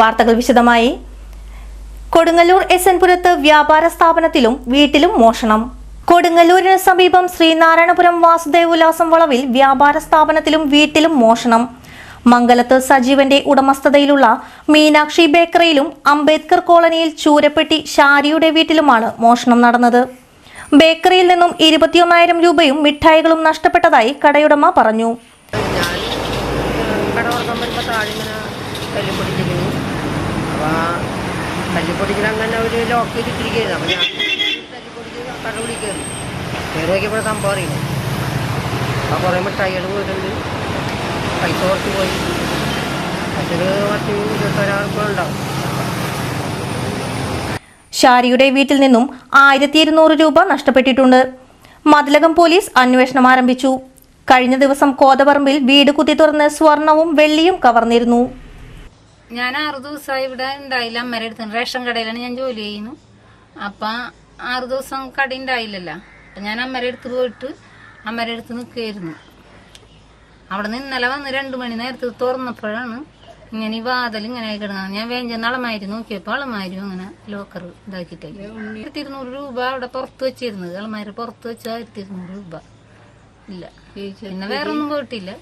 വാർത്തകൾ വിശദമായി. Kodungallur S N പുരത്ത് വ്യാപാര സ്ഥാപനത്തിലും വീട്ടിലും മോഷണം. കൊടുങ്ങല്ലൂരിന് സമീപം ശ്രീനാരായണപുരം വാസുദേവ് ഉല്ലാസം വളവിൽ വ്യാപാര സ്ഥാപനത്തിലും വീട്ടിലും മോഷണം. മംഗലത്ത് സജീവന്റെ ഉടമസ്ഥതയിലുള്ള മീനാക്ഷി ബേക്കറിയിലും അംബേദ്കർ കോളനിയിൽ ചൂരപ്പെട്ടി ഷാരിയുടെ വീട്ടിലുമാണ് മോഷണം നടന്നത്. ബേക്കറിയിൽ നിന്നും ഇരുപത്തിയൊന്നായിരം രൂപയും മിഠായികളും നഷ്ടപ്പെട്ടതായി കടയുടമ പറഞ്ഞു ഞാൻ കട തുറക്കാൻ വരുമ്പോൾ താഴെ ഇങ്ങനെ കല്ല് പൊടിച്ചിരുന്നു അപ്പോൾ ആ കല്ല് പൊടിക്കൽ അങ്ങനെ ഒരു ലോക്ക് ചെയ്തിട്ടിരിക്കുകയായിരുന്നു. അപ്പോൾ ഞാൻ വിളി കയറി കയറി നോക്കിയപ്പോൾ സംഭവം അറിയില്ല അപ്പോൾ കുറേ മിഠായികൾ പോയിട്ടുണ്ട്. പൈസ കുറച്ച് പോയി. മറ്റൊരു പത്ത് ഇരുപത്തൊരാൾക്കും ഉണ്ടാവും. ഷാരിയുടെ വീട്ടിൽ നിന്നും ആയിരത്തി ഇരുന്നൂറ് രൂപ നഷ്ടപ്പെട്ടിട്ടുണ്ട്. മതിലകം പോലീസ് അന്വേഷണം ആരംഭിച്ചു. കഴിഞ്ഞ ദിവസം കോതപറമ്പിൽ വീട് കുത്തി തുറന്ന് സ്വർണവും വെള്ളിയും കവർന്നിരുന്നു. ഞാൻ ആറു ദിവസമായി ഇവിടെ ഉണ്ടായില്ല അമ്മരെ അടുത്ത് റേഷൻ കടയിലാണ് ഞാൻ ജോലി ചെയ്യുന്നു. അപ്പൊ ആറു ദിവസം കട ഉണ്ടായില്ലല്ലോ അപ്പൊ ഞാൻ അമ്മരെ അടുത്ത് പോയിട്ട് അമ്മരെ അടുത്ത് നിൽക്കുകയായിരുന്നു അവിടെ നിന്ന് ഇന്നലെ വന്ന് രണ്ടു മണി നേരത്ത് തുറന്നപ്പോഴാണ് ഇങ്ങനെ ഈ വാതൽ ഇങ്ങനെ കിടന്നത്. ഞാൻ വേഞ്ച അളമാരി നോക്കിയപ്പോൾ അളമാരും അങ്ങനെ ലോക്കർ ഇതാക്കിട്ട് ആയിരത്തി ഇരുന്നൂറ് രൂപ അവിടെ പുറത്ത് വെച്ചിരുന്നത്. അളമാരി പുറത്ത് വെച്ച ആയിരത്തി ഇരുന്നൂറ് രൂപ. ഇല്ല. പിന്നെ വേറൊന്നും പോയിട്ടില്ല.